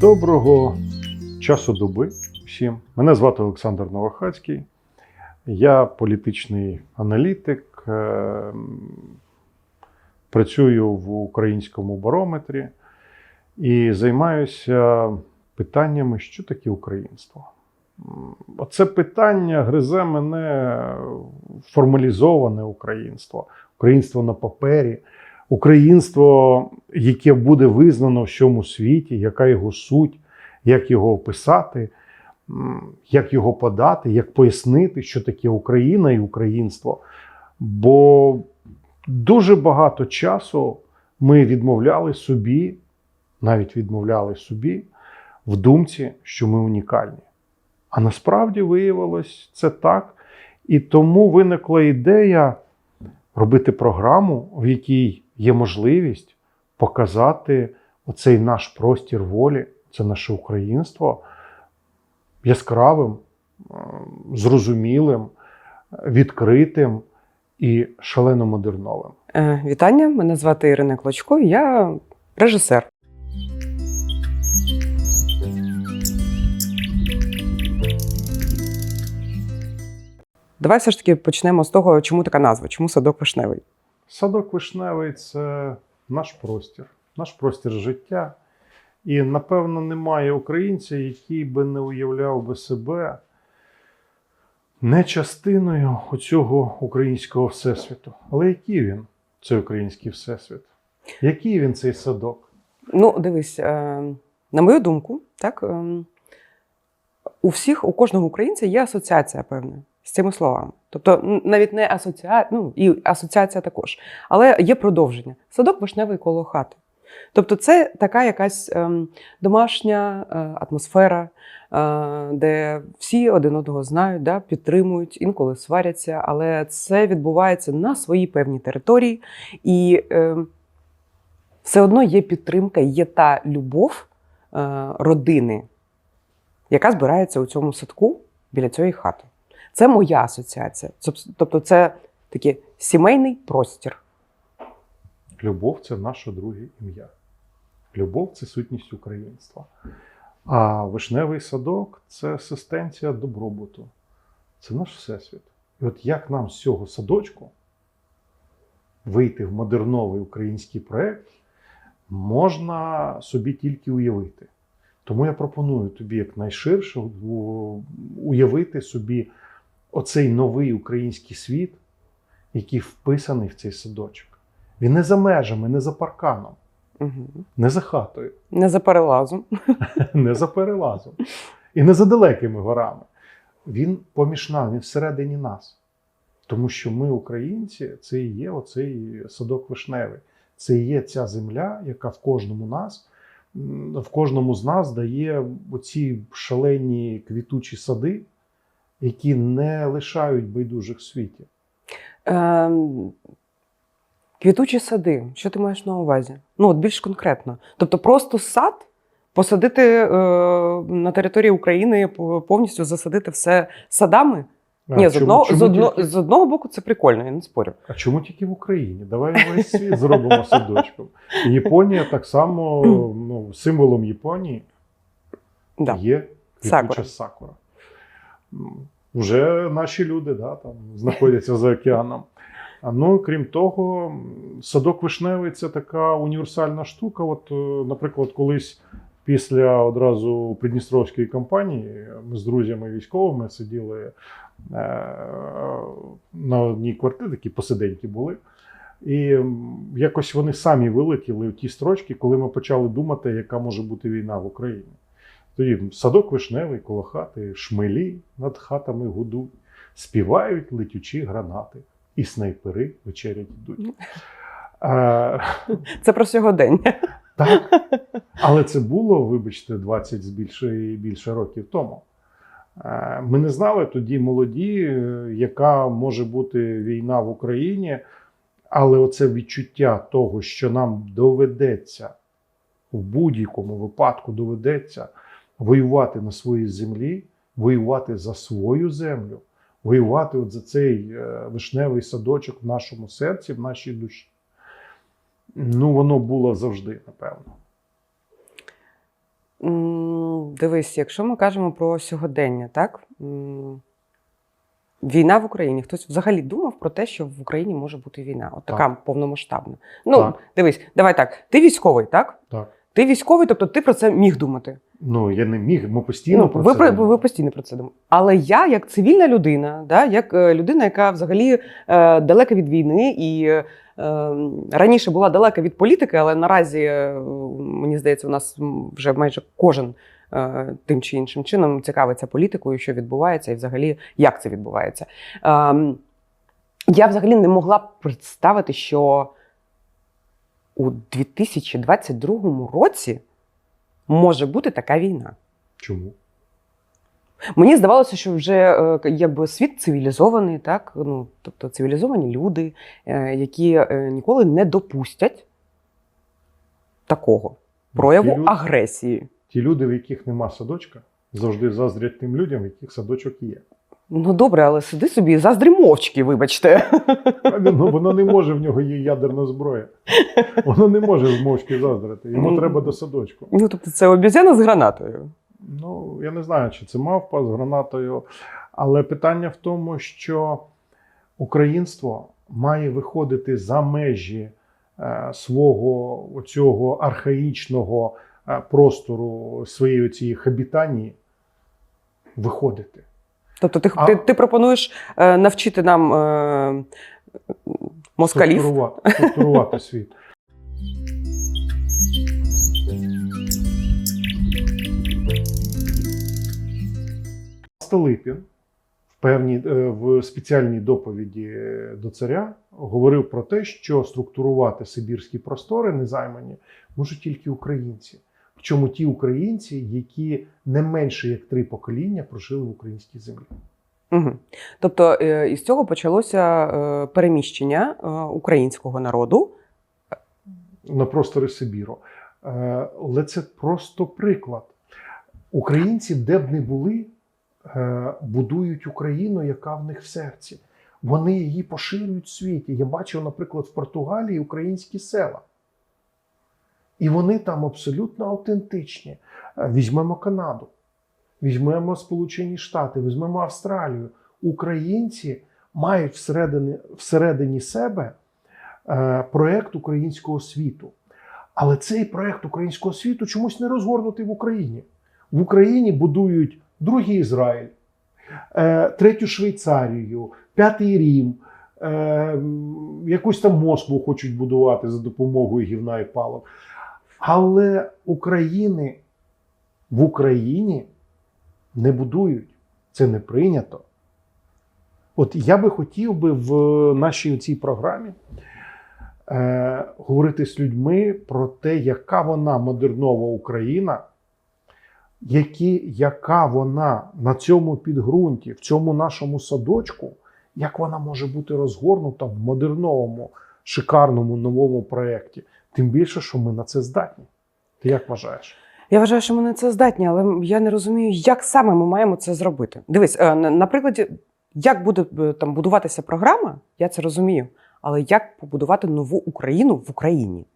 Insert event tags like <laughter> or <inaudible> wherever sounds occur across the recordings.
Доброго часу доби всім. Мене звати Олександр Новохацький. Я політичний аналітик, е, працюю в українському барометрі і займаюся питаннями, що таке українство. Оце питання гризе мене формалізоване українство, українство на папері, українство, яке буде визнано в всьому світі, яка його суть, як його описати, як його подати, як пояснити, що таке Україна і українство. Бо дуже багато часу ми відмовляли собі, навіть відмовляли собі в думці, що ми унікальні. А насправді виявилось це так. І тому виникла ідея робити програму, в якій є можливість показати оцей наш простір волі, це наше українство яскравим, е, зрозумілим, відкритим і шалено модерновим. Е, Вітання, мене звати Ірина Клочко, я режисер. Давай все ж таки почнемо з того, чому така назва, чому садок вишневий. Садок вишневий це наш простір, наш простір життя. І, напевно, немає українця, який би не уявляв би себе не частиною оцього українського всесвіту. Але який він, цей український всесвіт? Який він цей садок? Ну, дивись, е, на мою думку, так, е, у всіх, у кожного українця є асоціація певна з цими словами. Тобто навіть не асоціація, ну і асоціація також, але є продовження. Садок вишневий коло хати. Тобто, це така якась ем, домашня е, атмосфера, е, де всі один одного знають, да, підтримують, інколи сваряться, але це відбувається на своїй певній території. І е, все одно є підтримка, є та любов е, родини, яка збирається у цьому садку біля цієї хати. Це моя асоціація. Тобто, це такий сімейний простір. Любов це наше друге ім'я. Любов це сутність українства. А вишневий садок це асистенція добробуту. Це наш всесвіт. І от як нам з цього садочку вийти в модерновий український проєкт, можна собі тільки уявити. Тому я пропоную тобі якнайширше уявити собі оцей новий український світ, який вписаний в цей садочок. Він не за межами, не за парканом, Угу. не за хатою, Не за перелазом. <laughs> не за перелазом і не за далекими горами. Він поміж нами, він всередині нас. Тому що ми, українці, це і є оцей садок вишневий. Це і є ця земля, яка в кожному нас, в кожному з нас дає оці шалені квітучі сади, які не лишають байдужих в світі. Ем, квітучі сади. Що ти маєш на увазі? Ну, от більш конкретно. Тобто, просто сад посадити е, на території України, повністю засадити все садами. А Ні, з, чому- одного, чому з, одно, тільки- з одного боку це прикольно, я не спорю. А чому тільки в Україні? Давай весь світ зробимо садочком. Японія так само <clears throat> ну, символом Японії Да. є квітуча сакура. Вже наші люди да, там, знаходяться за океаном. Ну, крім того, садок вишневий це така універсальна штука. От, е, наприклад, колись після одразу Придністровської кампанії ми з друзями військовими сиділи е, на одній квартирі, такі посиденьки були. І якось вони самі вилетіли в ті строчки, коли ми почали думати, яка може бути війна в Україні. Тоді садок вишневий коло хати, шмелі над хатами гудуть, співають летючі гранати, і снайпери вечерять йдуть. <laughs> Це про сьогодення. <laughs> так, але це було, вибачте, 20 з більше і більше років тому. Ми не знали тоді молоді, яка може бути війна в Україні, але оце відчуття того, що нам доведеться в будь-якому випадку доведеться воювати на своїй землі, воювати за свою землю, воювати от за цей е, вишневий садочок в нашому серці, в нашій душі. Ну, воно було завжди, напевно. Дивись, якщо ми кажемо про сьогодення, так? Війна в Україні. Хтось взагалі думав про те, що в Україні може бути війна, от така Так. повномасштабна. Ну, Так. дивись, давай так. Ти військовий, так? Так. Ти військовий, тобто ти про це міг думати. Ну, я не міг, ми постійно ну, про ви, це думали. ви постійно про це думаєте. Але я, як цивільна людина, да, як е, людина, яка взагалі е, далека від війни і е, раніше була далека від політики, але наразі, е, мені здається, у нас вже майже кожен е, тим чи іншим чином цікавиться політикою, що відбувається, і взагалі як це відбувається. Ем, я взагалі не могла представити, що у 2022 році може бути така війна. Чому? Мені здавалося, що вже е, якби світ цивілізований, так ну тобто цивілізовані люди, е, які е, ніколи не допустять такого прояву Ті люди- агресії. Ті люди, в яких нема садочка, завжди заздрять тим людям, в яких садочок є. Ну добре, але сиди собі і заздри мовчки, вибачте. Ну, воно не може, в нього є ядерна зброя. Воно не може мовчки заздрити. Йому Ну. треба до садочку. Ну тобто це обізяна з гранатою. Ну, я не знаю, чи це мавпа з гранатою, але питання в тому, що українство має виходити за межі е, свого оцього архаїчного е, простору своєї цієї хабітанії, виходити. Тобто, ти, А- ти, ти пропонуєш е, навчити нам е, москалів. Структурувати, структурувати світ. Столипін в певній е, в спеціальній доповіді до царя говорив про те, що структурувати сибірські простори незаймані можуть тільки українці. Причому ті українці, які не менше як три покоління прожили в українській землі. Угу. Тобто е, із цього почалося е, переміщення е, українського народу. на простори Сибіру. Але це просто приклад. Українці, де б не були, будують Україну, яка в них в серці. Вони її поширюють в світі. Я бачив, наприклад, в Португалії українські села. І вони там абсолютно автентичні. Е, Візьмемо Канаду, візьмемо Сполучені Штати, візьмемо Австралію. Українці мають всередині, всередині себе е, проект українського світу. Але цей проект українського світу чомусь не розгорнутий в Україні. В Україні будують другий Ізраїль, е, третю Швейцарію, п'ятий Рім, якусь там Москву хочуть будувати за допомогою гівна і палок. Але України в Україні не будують. Це не прийнято. От я би хотів би в нашій цій програмі е, говорити з людьми про те, яка вона модернова Україна, які, яка вона на цьому підґрунті, в цьому нашому садочку, як вона може бути розгорнута в модерновому, шикарному новому проєкті. Тим більше, що ми на це здатні. Ти як вважаєш? Я вважаю, що ми на це здатні, але я не розумію, як саме ми маємо це зробити. Дивись, е, на прикладі, як буде е, там будуватися програма, я це розумію. Але як побудувати нову Україну в Україні?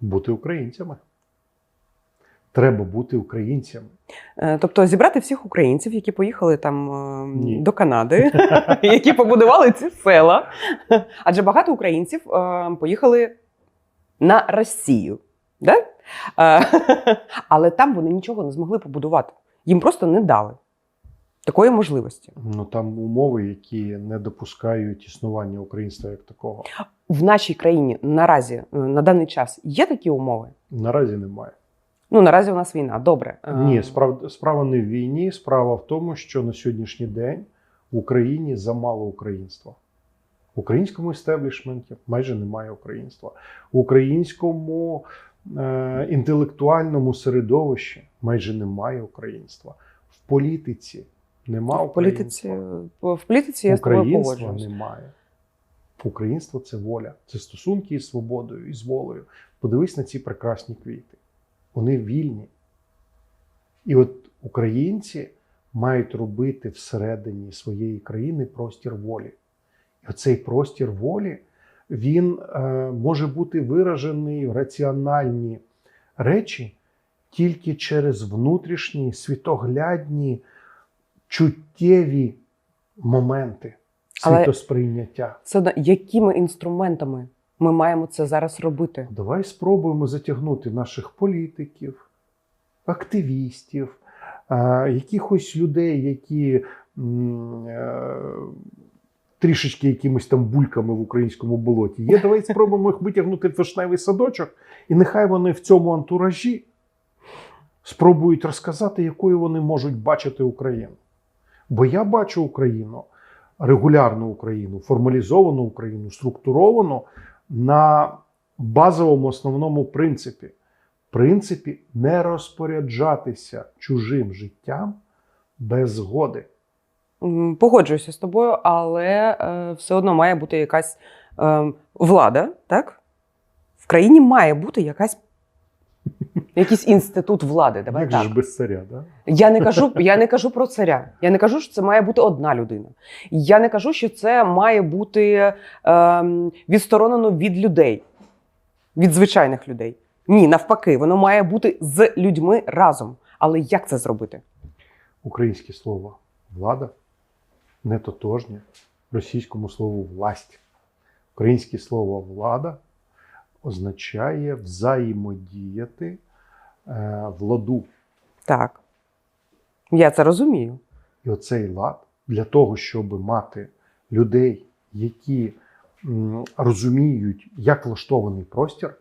Бути українцями. Треба бути українцями. Е, Тобто зібрати всіх українців, які поїхали там Ні. до Канади, <laughs> які побудували ці села. Адже багато українців поїхали на Росію. Да? Е, <laughs> Але там вони нічого не змогли побудувати. Їм просто не дали такої можливості. Ну там умови, які не допускають існування українства як такого. В нашій країні наразі е, на даний час є такі умови. Наразі немає. Ну наразі у нас війна. Добре. Е, Ні, справа, справа не в війні. Справа в тому, що на сьогоднішній день в Україні замало українства. В українському істеблішменті майже немає українства. В українському е, інтелектуальному середовищі майже немає українства. В політиці нема в політиці, українства. в політиці я Українства немає. Українство це воля, це стосунки із свободою і з волею. Подивись на ці прекрасні квіти. Вони вільні. І от українці мають робити всередині своєї країни простір волі. І оцей простір волі він е, може бути виражений в раціональні речі тільки через внутрішні світоглядні чуттєві моменти Але- світосприйняття. Це якими інструментами ми маємо це зараз робити? Давай спробуємо затягнути наших політиків, активістів, е, якихось людей, які е, трішечки якимись там бульками в українському болоті є. Давай <laughs> спробуємо їх витягнути в вишневий садочок, і нехай вони в цьому антуражі спробують розказати, якою вони можуть бачити Україну. Бо я бачу Україну, регулярну Україну, формалізовану Україну, структуровану на базовому основному принципі. Принципі не розпоряджатися чужим життям без згоди. Погоджуюся з тобою, але е, все одно має бути якась е, влада, так? В країні має бути якась якийсь інститут влади. Давай Як так. же ж без царя, да? Я не кажу, я не кажу про царя. Я не кажу, що це має бути одна людина. Я не кажу, що це має бути ем, відсторонено від людей, від звичайних людей. Ні, навпаки, воно має бути з людьми разом. Але як це зробити? Українське слово влада не тотожнє російському слову власть. Українське слово влада означає взаємодіяти е, в ладу. Так. Я це розумію. І оцей лад для того, щоб мати людей, які м, розуміють, як влаштований простір,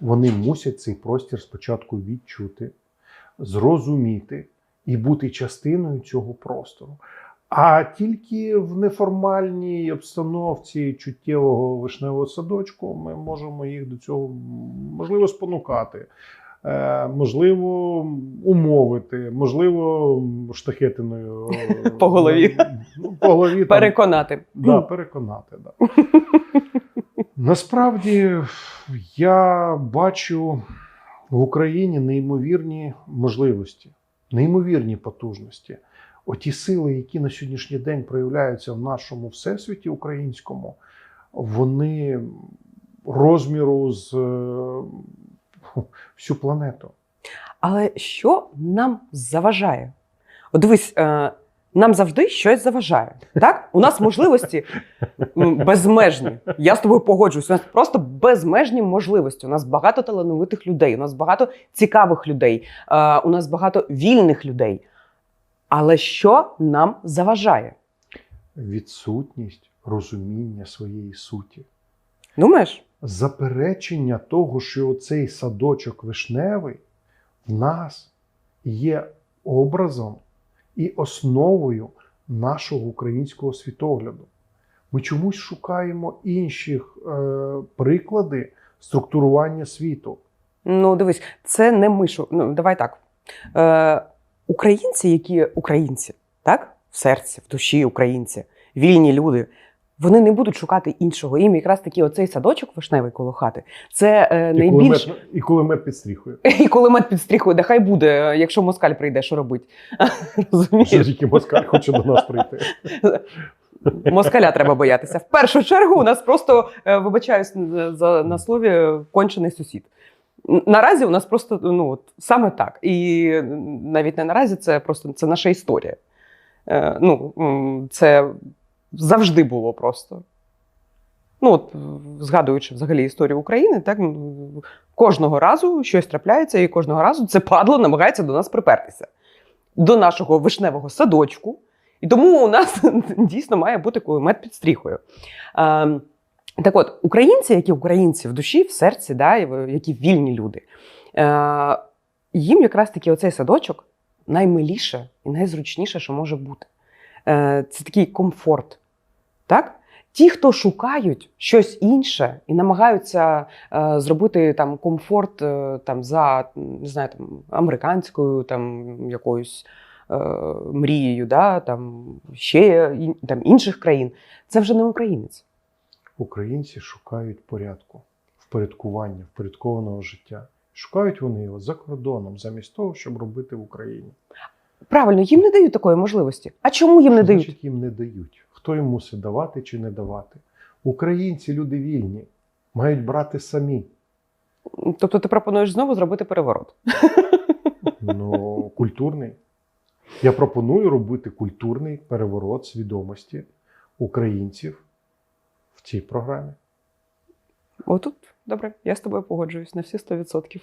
вони мусять цей простір спочатку відчути, зрозуміти і бути частиною цього простору. А тільки в неформальній обстановці чуттєвого вишневого садочку ми можемо їх до цього можливо спонукати. Е, можливо, умовити, можливо, штахетиною <laughs> е, По голові. Ну, по голові Переконати. да, переконати. Да. <laughs> Насправді я бачу в Україні неймовірні можливості, неймовірні потужності. Оті сили, які на сьогоднішній день проявляються в нашому всесвіті українському, вони розміру з е, всю планету. Але що нам заважає? От дивись, е, нам завжди щось заважає. Так? У нас можливості безмежні. Я з тобою погоджуюсь. У нас просто безмежні можливості. У нас багато талановитих людей, у нас багато цікавих людей, е, у нас багато вільних людей. Але що нам заважає? Відсутність розуміння своєї суті. Думаєш? заперечення того, що цей садочок вишневий в нас є образом і основою нашого українського світогляду. Ми чомусь шукаємо інших е, приклади структурування світу. Ну, дивись, це не ми. шу- Ну, давай так. Е, українці, які українці, так? В серці, в душі українці, вільні люди. Вони не будуть шукати іншого. Їм якраз таки оцей садочок вишневий коло хати. Це е, І найбільш кулемет, і кулемет під стріхою. <laughs> і кулемет під стріхою, да хай буде, е, якщо москаль прийде, що робить. <laughs> Розумієш? тільки москаль хоче до нас прийти. <laughs> Москаля треба боятися. В першу чергу у нас просто е, вибачаюсь за- за на слові кончений сусід. Наразі у нас просто ну от саме так. І навіть не наразі, це просто це наша історія. Е, ну, це завжди було просто. Ну, от, згадуючи взагалі історію України, так ну, кожного разу щось трапляється, і кожного разу це падло намагається до нас припертися. До нашого вишневого садочку. І тому у нас <laughs> дійсно має бути кулемет під стріхою. Ем, так от, українці, які українці в душі, в серці, да, які вільні люди, е, їм якраз таки оцей садочок наймиліше і найзручніше, що може бути. Е, це такий комфорт. Так? Ті, хто шукають щось інше і намагаються е, зробити там комфорт е, там, за не знаю, там, американською там, якоюсь е, мрією, да, там, ще там, інших країн, це вже не українець. Українці шукають порядку, впорядкування, впорядкованого життя. Шукають вони його за кордоном, замість того, щоб робити в Україні. Правильно, їм не дають такої можливості. А чому їм не Що дають? Їм не дають. Хто їм мусить давати чи не давати? Українці, люди вільні, мають брати самі. Тобто ти пропонуєш знову зробити переворот. <laughs> Ну, культурний. Я пропоную робити культурний переворот свідомості українців в цій програмі. Отут, добре, я з тобою погоджуюсь на всі 100%.